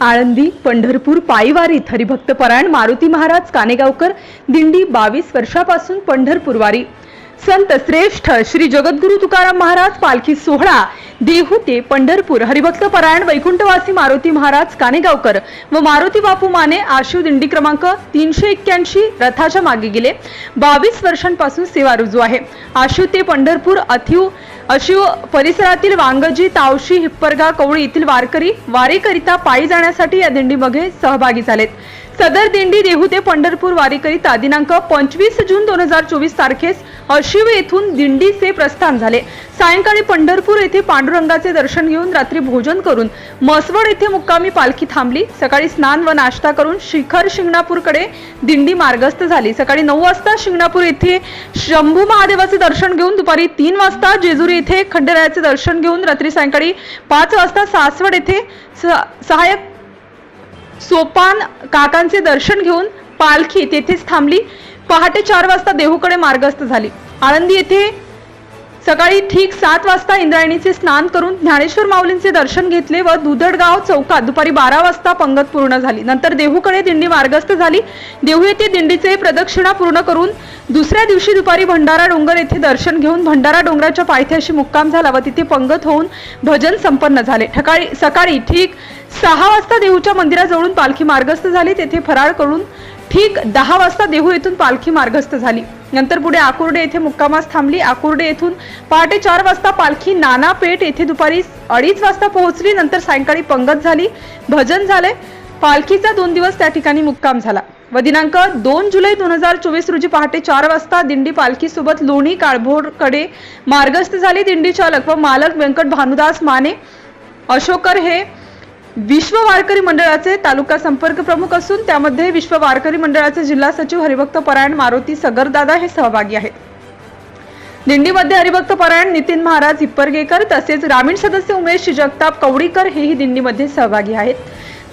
आळंदी पंढरपूर पायीवारीत हरिभक्त परायण मारुती महाराज कानेगावकर दिंडी बावीस वर्षापासून पंढरपूरवारी. संत श्रेष्ठ श्री जगद्गुरु तुकाराम महाराज पालखी सोहळा देहू ते पंढरपूर हरिभक्त परायण वैकुंठवासी मारुती महाराज कानेगावकर व मारुती बापू माने आशिव दिंडी क्रमांक तीनशे एक्क्याऐंशी रथाच्या मागे गेले. बावीस वर्षांपासून सेवा रुजू आहे. आशिव ते पंढरपूर अथिव अशिव परिसरातील वांगजी तावशी हिप्परगा कवळी येथील वारकरी वारीकरिता पायी जाण्यासाठी या दिंडीमध्ये सहभागी झालेत. सदर दिंडी देहू ते पंढरपूर वारीकरिता दिनांक पंचवीस जून दोन हजार चोवीस तारखेस अशिव येथून दिंडीचे प्रस्थान झाले. सायंकाळी पंढरपूर येथे पांडुरंगाचे दर्शन घेऊन रात्री भोजन करून मसवड येथे मुक्कामी पालखी थांबली. सकाळी स्नान व नाश्ता करून शिखर शिंगणापूरकडे दिंडी मार्गस्थ झाली. सकाळी नऊ वाजता शिंगणापूर येथे शंभू महादेवाचे दर्शन घेऊन दुपारी तीन वाजता जेजुरी येथे खंडेरायाचे दर्शन घेऊन रात्री सायंकाळी पाच वाजता सासवड येथे स- सहाय्यक सोपान काकांचे दर्शन घेऊन पालखी तेथेच थांबली. पहाटे चार वाजता देहूकडे मार्गस्थ झाली. आळंदी येथे सकाळी ठीक सात वाजता इंद्रायणीचे स्नान करून ज्ञानेश्वर माऊलींचे दर्शन घेतले व दुधडगाव चौकात दुपारी बारा वाजता पंगत पूर्ण झाली. नंतर देहूकडे दिंडी मार्गस्थ झाली. देहू येथे दिंडीचे प्रदक्षिणा पूर्ण करून दुसऱ्या दिवशी दुपारी भंडारा डोंगर येथे दर्शन घेऊन भंडारा डोंगराच्या पायथ्याशी मुक्काम झाला व तिथे पंगत होऊन भजन संपन्न झाले. ठकाळी सकाळी ठीक सहा वाजता देहूच्या मंदिराजवळून पालखी मार्गस्थ झाली. तेथे फराळ करून ठीक दहा वाजता देहू येथून पालखी मार्गस्थ झाली. नंतर पुढे आकुर्डे येथे मुक्कामास थांबली. आकुर्डे येथून पहाटे चार वाजता पालखी नानापेठ येथे दुपारी अडीच वाजता पोहोचली. नंतर सायंकाळी पंगत झाली. भजन झाले. पालखीचा दोन दिवस त्या ठिकाणी मुक्काम झाला. व दिनांक दोन जुलै दोन हजार चोवीस रोजी पहाटे चार वाजता दिंडी पालखीसोबत लोणी काळभोरकडे मार्गस्थ झाली दिंडी चालक व मालक व्यंकट भानुदास माने. अशोकर हे विश्व वारकरी मंडळाचे तालुका संपर्क प्रमुख असून त्यामध्ये विश्व वारकरी मंडळाचे जिल्हा सचिव हरिभक्त परायण मारुती सगरदादा हे सहभागी आहेत. दिंडीमध्ये हरिभक्त परायण नितीन महाराज हिप्परगेकर तसेच ग्रामीण सदस्य उमेश जगताप कवडीकर हेही दिंडीमध्ये सहभागी आहेत.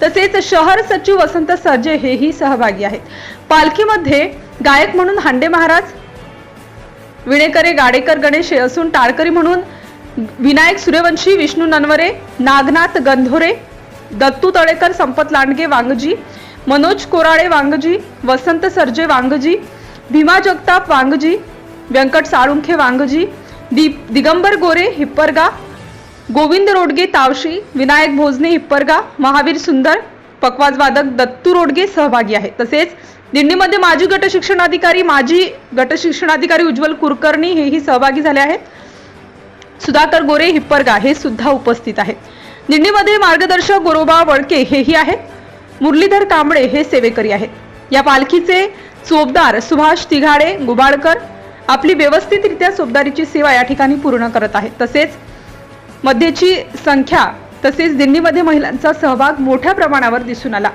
तसेच शहर सचिव वसंत सर्जे हेही सहभागी आहेत. पालखीमध्ये गायक म्हणून हांडे महाराज विणेकरे गाडेकर गणेश असून टाळकरी म्हणून विनायक सूर्यवंशी विष्णू ननवरे नागनाथ गंधोरे दत्तू तळेकर संपत लांडगे वांगजी मनोज कोराळे वांगजी वसंत सर्जे वांगजी भीमा जगताप वांगजी व्यंकट साळुंखे वांगजी दीप दिगंबर गोरे हिप्परगा गोविंद रोडगे तावशी विनायक भोजने हिप्परगा महावीर सुंदर पकवाजवादक दत्तू रोडगे सहभागी आहेत. तसेच दिंडीमध्ये माजी गट शिक्षणाधिकारी माजी गट शिक्षणाधिकारी उज्ज्वल कुलकर्णी हेही सहभागी झाले आहेत. सुधाकर गोरे हिप्परगा हे सुद्धा उपस्थित आहेत. दिंडीमध्ये मार्गदर्शक गोरोबा वळके हेही आहेत. मुरलीधर कांबळे हे सेवेकरी आहेत. या पालखीचे चोपदार सुभाष तिघाडे गुबाळकर आपली व्यवस्थितरित्या चोपदारीची सेवा या ठिकाणी पूर्ण करत आहेत. तसेच मध्येची संख्या तसेच दिंडीमध्ये महिलांचा सहभाग मोठ्या प्रमाणावर दिसून आला.